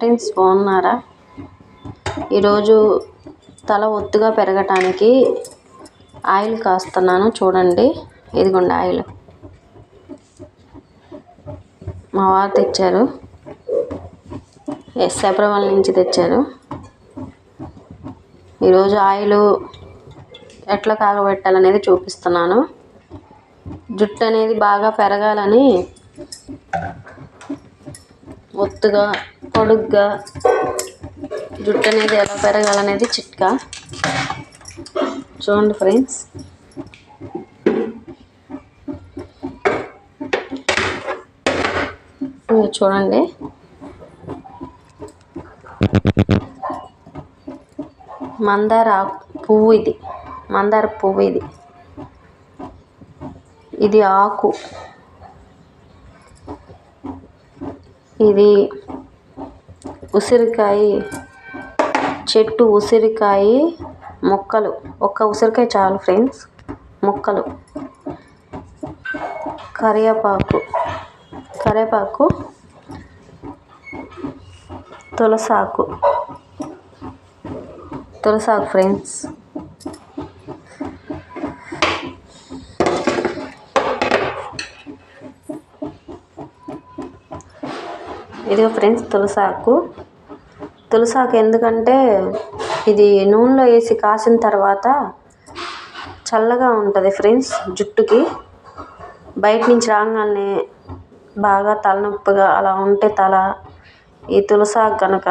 Friends బాగున్నారా? ఈరోజు తల ఒత్తుగా పెరగటానికి ఆయిల్ కాస్తున్నాను చూడండి. ఇదిగోండి ఆయిల్. మా వారు తెచ్చారు. ఎస్ శబరిమల నుంచి తెచ్చారు. ఈరోజు ఆయిల్ ఎట్లా కాగబెట్టాలనేది చూపిస్తున్నాను. జుట్టు అనేది బాగా పెరగాలని ఒత్తుగా పొడుగ్గా జుట్టు అనేది ఎలా పెరగాలనేది చిట్కా. చూడండి ఫ్రెండ్స్. చూడండి. మందార ఆకు- పువ్వు ఇది. మందార పువ్వు ఇది. ఇది ఆకు. ఇది ఉసిరికాయ చెట్టు ఉసిరికాయ మొక్కలు. ఒక్క ఉసిరికాయ చాలు ఫ్రెండ్స్ మొక్కలు. కరివేపాకు కరివేపాకు తులసాకు. తులసాకు ఫ్రెండ్స్. ఇదిగో ఫ్రెండ్స్ తులసాకు. తులసాకు ఎందుకంటే ఇది నూనెలో వేసి కాసిన తర్వాత చల్లగా ఉంటుంది ఫ్రెండ్స్ జుట్టుకి. బయట నుంచి రాగానే బాగా తలనొప్పిగా అలా ఉంటే తల ఈ తులసాకు కనుక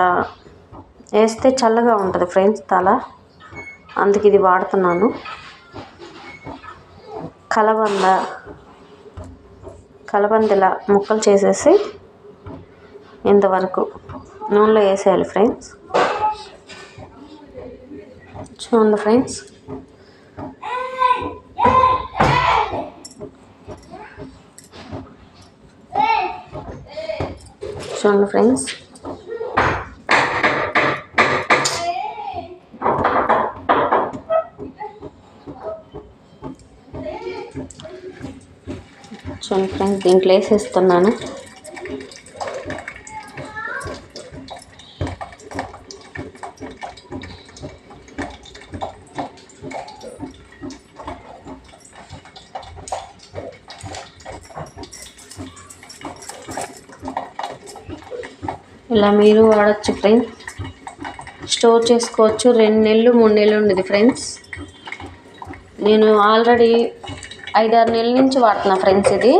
వేస్తే చల్లగా ఉంటుంది ఫ్రెండ్స్ తల. అందుకు ఇది వాడుతున్నాను. కలబంద కలబంద ఇలా ముక్కలు చేసేసి ఇంతవరకు నూనెలో వేసేయాలి ఫ్రెండ్స్. చూడండి ఫ్రెండ్స్. చూడండి ఫ్రెండ్స్. చూడండి ఫ్రెండ్స్ దీంట్లో వేసేస్తున్నాను. ఇలా మీరు వాడచ్చు ఫ్రెండ్స్ స్టోర్ చేసుకోవచ్చు. రెండు నెలలు మూడు నెలలు ఉండేది ఫ్రెండ్స్ నేను ఆల్రెడీ ఐదారు నెలల నుంచి వాడుతున్నా ఫ్రెండ్స్ ఇది.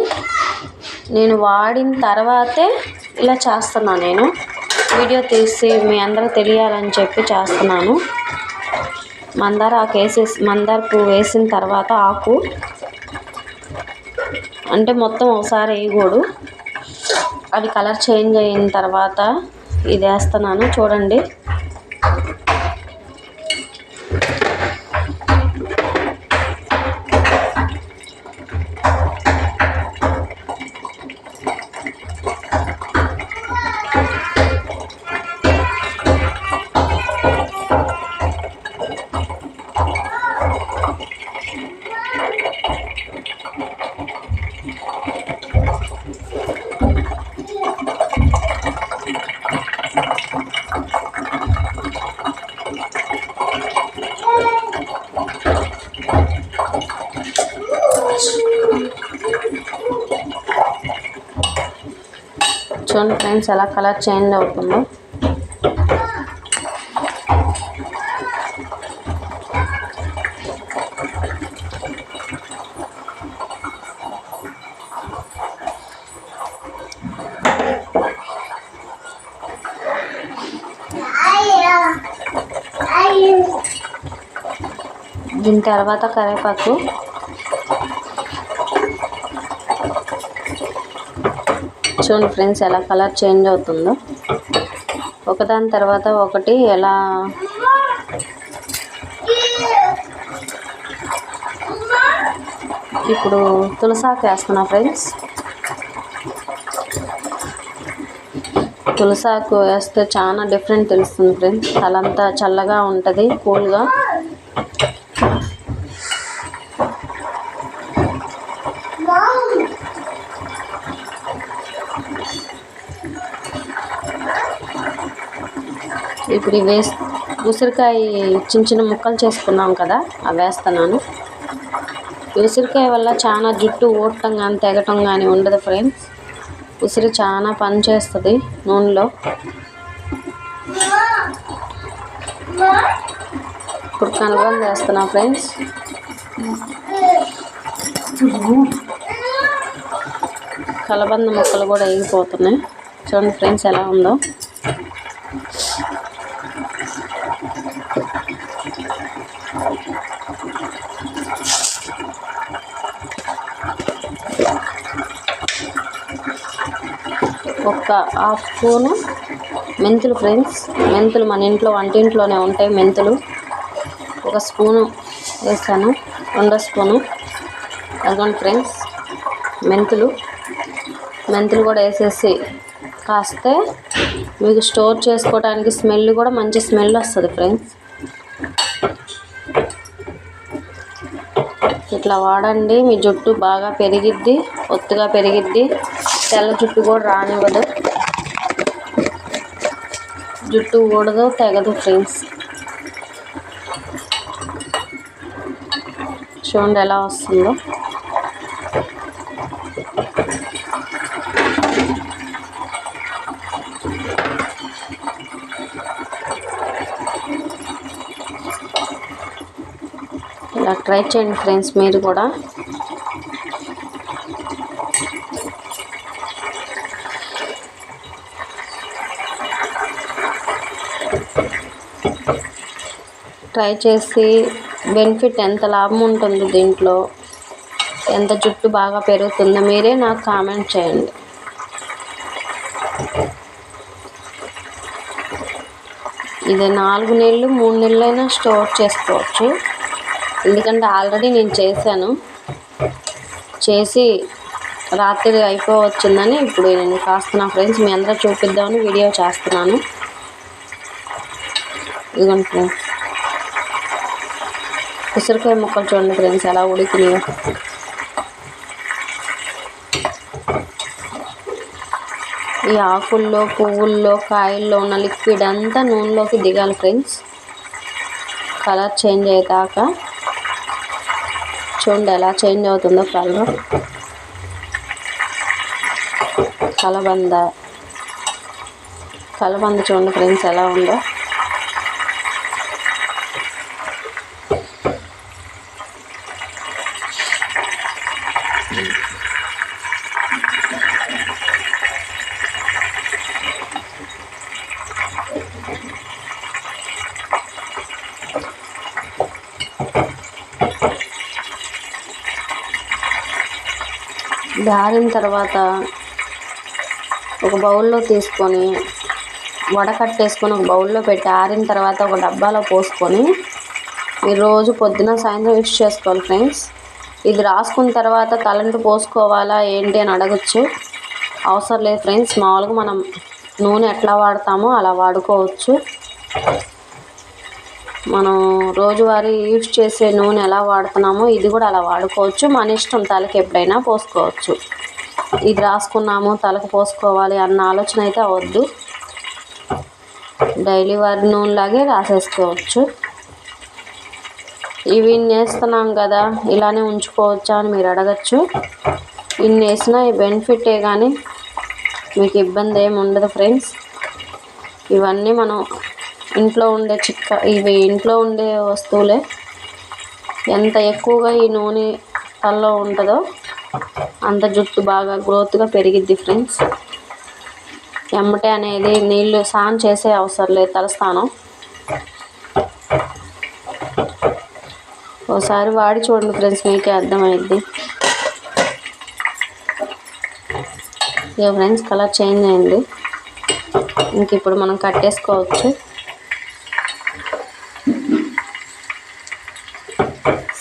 నేను వాడిన తర్వాతే ఇలా చేస్తున్నాను నేను. వీడియో తీసి మీ అందరికి తెలియాలని చెప్పి చేస్తున్నాను. మందార ఆకు వేసేసి మందార పువ్వు వేసిన తర్వాత ఆకు. అంటే మొత్తం ఒకసారి వేయకూడదు. అది కలర్ చేంజ్ అయిన తర్వాత ఇది వేస్తున్నాను. చూడండి. చూడండి ఫ్రెండ్స్ ఎలా కలర్ చేంజ్ అవుతుందో. దీని తర్వాత కరివేపాకు చూడండి ఫ్రెండ్స్ ఎలా కలర్ చేంజ్ అవుతుందో. ఒకదాని తర్వాత ఒకటి ఎలా ఇప్పుడు తులసాకు వేస్తున్నా ఫ్రెండ్స్. తులసాకు వేస్తే చాలా డిఫరెంట్ తెలుస్తుంది ఫ్రెండ్స్. తలంతా చల్లగా ఉంటుంది కూల్గా. ఇప్పుడు వేస్ ఉసిరికాయ చిన్న చిన్న ముక్కలు చేసుకున్నాం కదా అవి వేస్తున్నాను. ఉసిరికాయ వల్ల చాలా జుట్టు ఊడటం కానీ తెగటం కానీ ఉండదు ఫ్రెండ్స్. ఉసిరి చాలా పని చేస్తుంది నూనెలో. ఇప్పుడు కనబంద చేస్తున్నా ఫ్రెండ్స్. కలబంద ముక్కలు కూడా వేగిపోతున్నాయి. చూడండి ఫ్రెండ్స్ ఎలా ఉందో. ఒక హాఫ్ స్పూను మెంతులు ఫ్రెండ్స్. మెంతులు మన ఇంట్లో వంటింట్లోనే ఉంటాయి మెంతులు. ఒక స్పూను వేసాను రెండో స్పూను. అదిగోండి ఫ్రెండ్స్ మెంతులు. మెంతులు కూడా వేసేసి కాస్తే మీకు స్టోర్ చేసుకోవడానికి స్మెల్ కూడా మంచి స్మెల్ వస్తుంది ఫ్రెండ్స్. ఇట్లా వాడండి మీ జుట్టు బాగా పెరిగిద్ది ఒత్తుగా పెరిగిద్ది. తెల్ల జుట్టు కూడా రానివ్వదు. జుట్టు ఊడదు తెగదు ఫ్రెండ్స్. చూడండి ఎలా వస్తుందో. ఇలా ట్రై చేయండి ఫ్రెండ్స్ మీరు కూడా. ట్రై చేసి బెనిఫిట్ ఎంత లాభం ఉంటుంది దీంట్లో? ఎంత జుట్టు బాగా పెరుగుతుందో మీరే నాకు కామెంట్ చేయండి. ఇది నాలుగు నెలలు మూడు నెలలైనా స్టోర్ చేసుకోవచ్చు. ఎందుకంటే ఆల్రెడీ నేను చేశాను. చేసి రాత్రి అయిపోవచ్చిందని ఇప్పుడు నేను కాస్త నా ఫ్రెండ్స్ మీ అందరూ చూపిద్దామని వీడియో చేస్తున్నాను. ఇదిగోండి ఉసిరికాయ ముక్కలు చూడండి ఫ్రెండ్స్ ఎలా ఉడికినాయో. ఈ ఆకుల్లో పువ్వుల్లో కాయల్లో ఉన్న లిక్విడ్ అంతా నూనెలోకి దిగాలి ఫ్రెండ్స్. కలర్ చేంజ్ అయ్యాక చూడండి ఎలా చేంజ్ అవుతుందో కలర్. కలబంద. కలబంద చూడండి ఫ్రెండ్స్ ఎలా ఉందో. ఇది ఆరిన తర్వాత ఒక బౌల్లో తీసుకొని వడకట్టేసుకొని ఒక బౌల్లో పెట్టి ఆరిన తర్వాత ఒక డబ్బాలో పోసుకొని మీరు రోజు పొద్దున సాయంత్రం యూస్ చేసుకోవాలి ఫ్రెండ్స్. ఇది రాసుకున్న తర్వాత తలంటు పోసుకోవాలా ఏంటి అని అడగచ్చు. అవసరం లేదు ఫ్రెండ్స్ మామూలుగా మనం నూనె ఎట్లా వాడతామో అలా వాడుకోవచ్చు. మనం రోజువారీ యూజ్ చేసే నూనె ఎలా వాడుతున్నామో ఇది కూడా అలా వాడుకోవచ్చు. మన ఇష్టం తలకి ఎప్పుడైనా పోసుకోవచ్చు. ఇది రాసుకున్నాము తలకు పోసుకోవాలి అన్న ఆలోచన అయితే అవద్దు. డైలీ వారి నూనెలాగే రాసేసుకోవచ్చు. ఇవి ఇన్ని వేస్తున్నాం కదా ఇలానే ఉంచుకోవచ్చా అని మీరు అడగచ్చు. ఇన్ని వేసినా ఈ బెనిఫిటే కానీ మీకు ఇబ్బంది ఏమి ఉండదు ఫ్రెండ్స్. ఇవన్నీ మనం ఇంట్లో ఉండే చిక్క ఇవి ఇంట్లో ఉండే వస్తువులే. ఎంత ఎక్కువగా ఈ నూనె తల్లో ఉంటుందో అంత జుట్టు బాగా గ్రోత్గా పెరిగిద్ది ఫ్రెండ్స్. ఎమ్మటే అనేది నీళ్ళు స్నాన్ చేసే అవసరం లేదు తలస్థానం ఒకసారి వాడి చూడండి ఫ్రెండ్స్ మీకే అర్థమైద్ది. ఇక ఫ్రెండ్స్ కలర్ చేంజ్ అయింది. ఇంక ఇప్పుడు మనం కట్టేసుకోవచ్చు.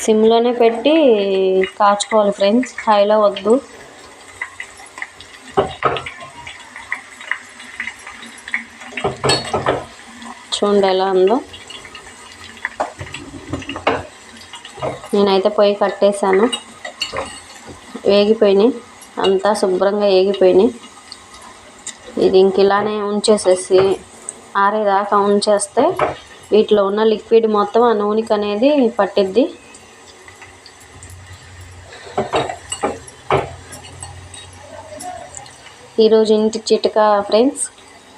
సిమ్లోనే పెట్టి కాచుకోవాలి ఫ్రెండ్స్. హైలో వద్దు. చూడండి ఎలా ఉందో. నేనైతే పొయ్యి కట్టేశాను. వేగిపోయినాయి. అంతా శుభ్రంగా వేగిపోయినాయి ఇది ఇంక ఇలానే ఉంచేసేసి ఆరేదాకా ఉంచేస్తే వీటిలో ఉన్న లిక్విడ్ మొత్తం ఆ నూనెకి అనేది పట్టిద్ది. ఈరోజు ఇంటి చిట్కా ఫ్రెండ్స్.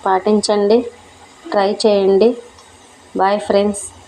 పాటించండి. ట్రై చేయండి. Bye friends.